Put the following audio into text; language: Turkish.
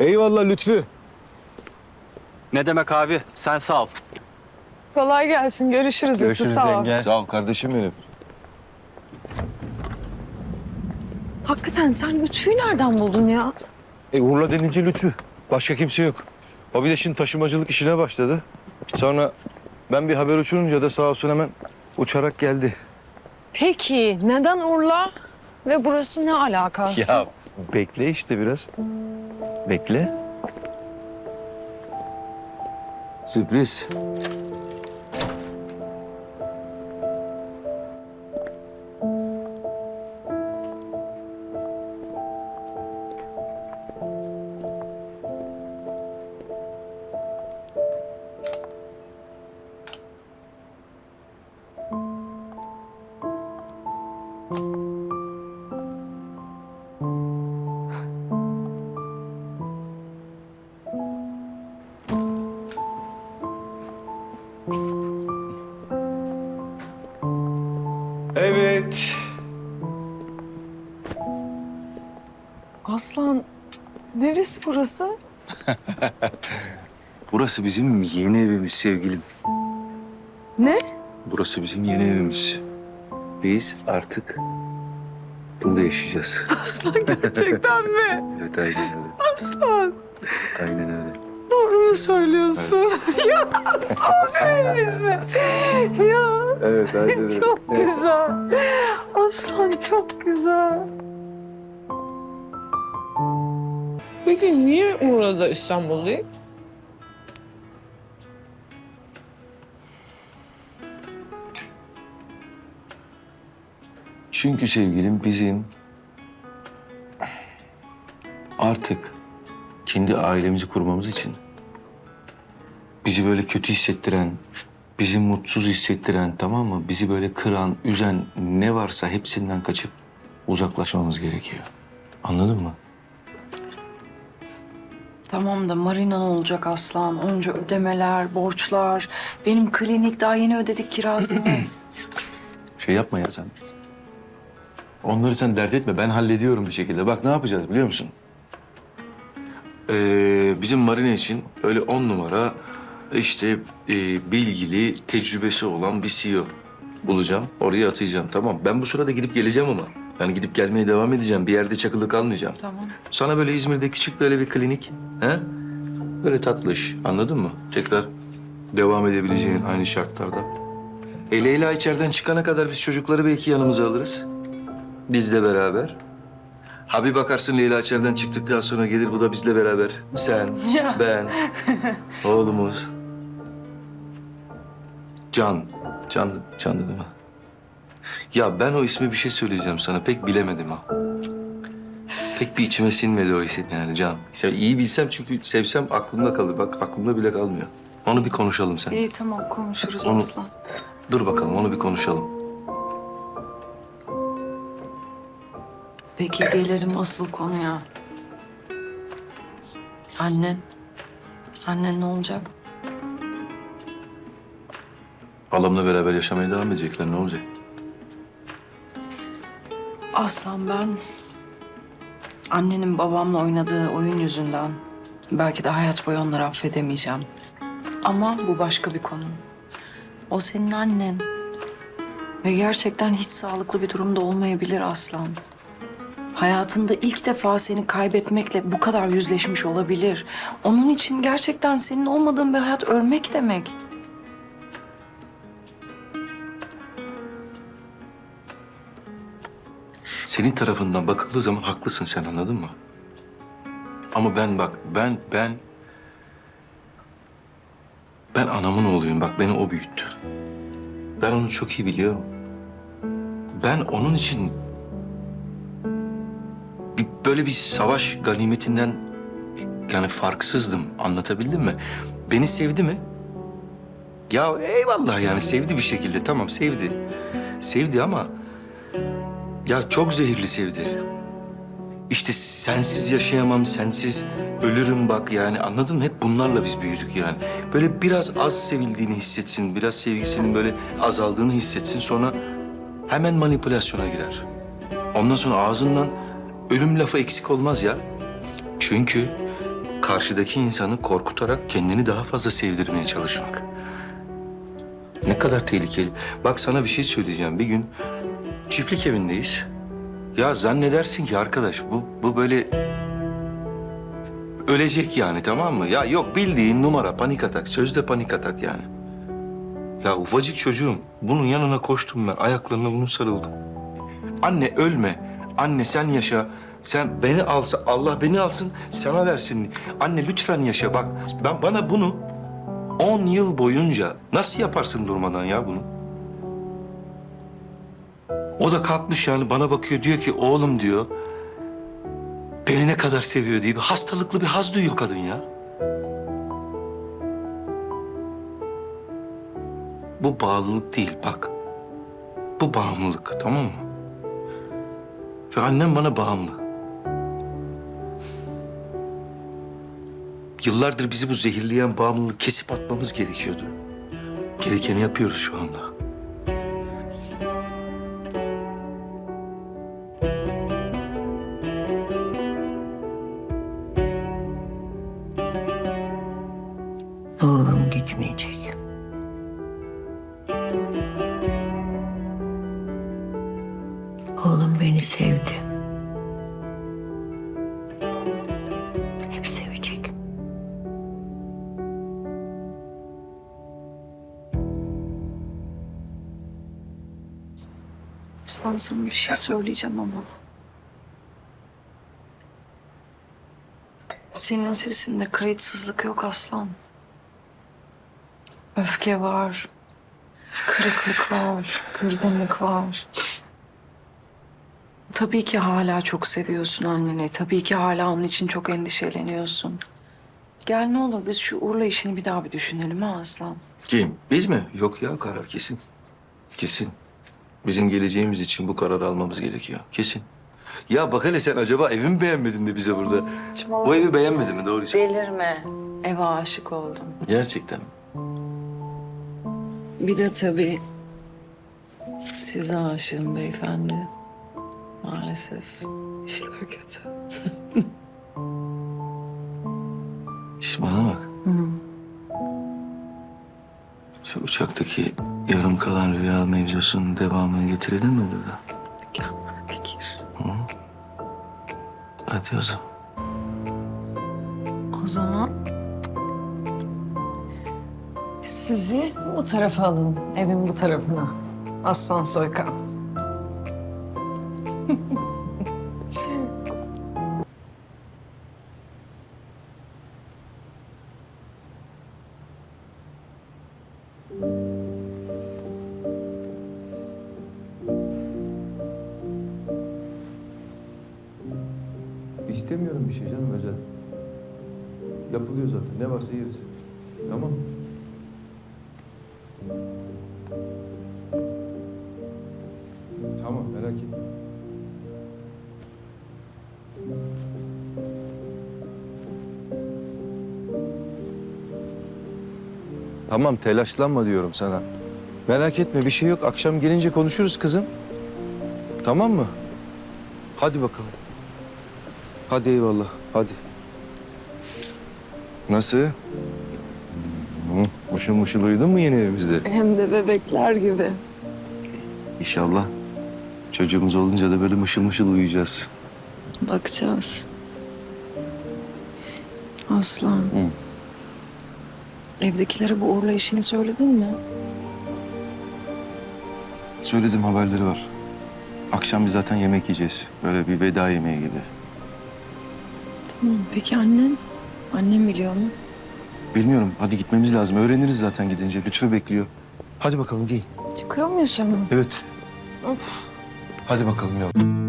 Eyvallah Lütfü. Ne demek abi? Sen sağ ol. Kolay gelsin. Görüşürüz. Lütfü, sağ ol. Sağ ol kardeşim benim. Hakikaten sen Lütfü'yü nereden buldun ya? E Urla denince Lütfü. Başka kimse yok. O bir de şimdi taşımacılık işine başladı. Sonra ben bir haber uçurunca da sağ olsun hemen uçarak geldi. Peki neden Urla? Ve burası ne alakası? Ya bekle işte biraz. Bekle. Sürpriz. Aslan neresi burası? Burası bizim yeni evimiz sevgilim. Ne? Burası bizim yeni evimiz. Biz artık burada yaşayacağız. Aslan gerçekten mi? Evet aynen öyle. Aslan Aynen öyle. doğru mu söylüyorsun? ya Aslan seviniz mi? Ya Evet aynen öyle. çok güzel. Aslan çok güzel. Peki niye Urla'da İstanbul? Çünkü sevgilim bizim artık kendi ailemizi kurmamız için bizi böyle kötü hissettiren, bizi mutsuz hissettiren tamam mı? Bizi böyle kıran, üzen ne varsa hepsinden kaçıp uzaklaşmamız gerekiyor. Anladın mı? Tamam da marina ne olacak aslan? Onca ödemeler, borçlar. Benim klinik daha yeni ödedik kirasını. Şey yapma ya sen. Onları sen dert etme. Ben hallediyorum bir şekilde. Bak ne yapacağız biliyor musun? Ee, bizim marine için öyle on numara işte e, bilgili, tecrübesi olan bir CEO bulacağım. Oraya atayacağım tamam. Ben bu sırada gidip geleceğim ama. Yani gidip gelmeye devam edeceğim. Bir yerde çakılı kalmayacağım. tamam. Sana böyle İzmir'de küçük böyle bir klinik. He? Böyle tatlı iş. Anladın mı? Tekrar devam edebileceğin aynı şartlarda. E Leyla içeriden çıkana kadar biz çocukları belki yanımıza alırız. Bizle beraber. Ha bir bakarsın Leyla içeriden çıktıktan sonra gelir bu da bizle beraber. Sen, ben, oğlumuz. Can. Can, Can dedim ha. Ya ben o ismi bir şey söyleyeceğim sana. Pek bilemedim ha. Pek bir içime sinmedi o isim yani Can. İşte iyi bilsem çünkü sevsem aklımda kalır. Bak aklımda bile kalmıyor. Onu bir konuşalım sen. İyi tamam konuşuruz Onu- aslan. Dur bakalım onu bir konuşalım. Peki gelelim asıl konuya. Annen. Annen ne olacak? Halamla beraber yaşamaya devam edecekler ne olacak? Aslan ben... Annenin babamla oynadığı oyun yüzünden... Belki de hayat boyu onları affedemeyeceğim. Ama bu başka bir konu. O senin annen. Ve gerçekten hiç sağlıklı bir durumda olmayabilir Aslan. Hayatında ilk defa seni kaybetmekle bu kadar yüzleşmiş olabilir. Onun için gerçekten senin olmadığın bir hayat ölmek demek. Senin tarafından bakıldığı zaman haklısın sen anladın mı? Ama ben bak ben ben ben anamın oğluyum bak beni o büyüttü. Ben onu çok iyi biliyorum. Ben onun için bir, böyle bir savaş ganimetinden yani farksızdım anlatabildim mi? Beni sevdi mi? Ya eyvallah yani sevdi bir şekilde tamam sevdi. Sevdi ama ya çok zehirli sevdi. İşte sensiz yaşayamam, sensiz ölürüm bak yani anladın mı? Hep bunlarla biz büyüdük yani. Böyle biraz az sevildiğini hissetsin, biraz sevgisinin böyle azaldığını hissetsin sonra hemen manipülasyona girer. Ondan sonra ağzından ölüm lafı eksik olmaz ya. Çünkü karşıdaki insanı korkutarak kendini daha fazla sevdirmeye çalışmak. Ne kadar tehlikeli. Bak sana bir şey söyleyeceğim. Bir gün çiftlik evindeyiz. Ya zannedersin ki arkadaş bu, bu böyle ölecek yani tamam mı? Ya yok bildiğin numara panik atak. Sözde panik atak yani. Ya ufacık çocuğum bunun yanına koştum ben. Ayaklarına bunu sarıldım. Anne ölme. Anne sen yaşa. Sen beni alsa Allah beni alsın sana versin. Anne lütfen yaşa bak. Ben bana bunu 10 yıl boyunca nasıl yaparsın durmadan ya bunu? O da kalkmış yani bana bakıyor diyor ki oğlum diyor. Beni ne kadar seviyor diye bir hastalıklı bir haz duyuyor kadın ya. Bu bağlılık değil bak. Bu bağımlılık tamam mı? Ve annem bana bağımlı. Yıllardır bizi bu zehirleyen bağımlılığı kesip atmamız gerekiyordu. Gerekeni yapıyoruz şu anda. Oğlum gitmeyecek. Oğlum beni sevdi. Hep sevecek. Aslan sana bir şey söyleyeceğim ama. Senin sesinde kayıtsızlık yok Aslan. Öfke var. Kırıklık var. Kırgınlık var. Tabii ki hala çok seviyorsun anneni. Tabii ki hala onun için çok endişeleniyorsun. Gel ne olur biz şu Urla işini bir daha bir düşünelim ha Aslan. Kim? Biz mi? Yok ya karar kesin. Kesin. Bizim geleceğimiz için bu kararı almamız gerekiyor. Kesin. Ya bak hele sen acaba evi mi beğenmedin de bize burada? O evi beğenmedin mi doğru söyle. Delirme. Eve aşık oldum. Gerçekten. mi? Bir de tabii size aşığım beyefendi. Maalesef işler kötü. İş bana bak. Şu uçaktaki yarım kalan rüya mevzusunun devamını getirelim mi burada? Mükemmel fikir. Hadi o zaman. O zaman Sizi bu tarafa alın. Evin bu tarafına. Aslan Soykan. İstemiyorum bir şey canım özel. Yapılıyor zaten. Ne varsa yeriz. Tamam. Tamam merak etme. Tamam telaşlanma diyorum sana. Merak etme bir şey yok. Akşam gelince konuşuruz kızım. Tamam mı? Hadi bakalım. Hadi eyvallah, hadi. Nasıl? Hı, Mışıl mışıl uyudun mu yeni evimizde? Hem de bebekler gibi. İnşallah. Çocuğumuz olunca da böyle mışıl mışıl uyuyacağız. bakacağız. Aslan. Evdekilere bu Urla işini söyledin mi? Söyledim haberleri var. Akşam biz zaten yemek yiyeceğiz. Böyle bir veda yemeği gibi. Tamam. Peki annen? Annem biliyor mu? Bilmiyorum. Hadi gitmemiz lazım. Öğreniriz zaten gidince. Lütfü bekliyor. Hadi bakalım giyin. Çıkıyor muyuz hemen? Evet. Of. Hadi bakalım yavrum.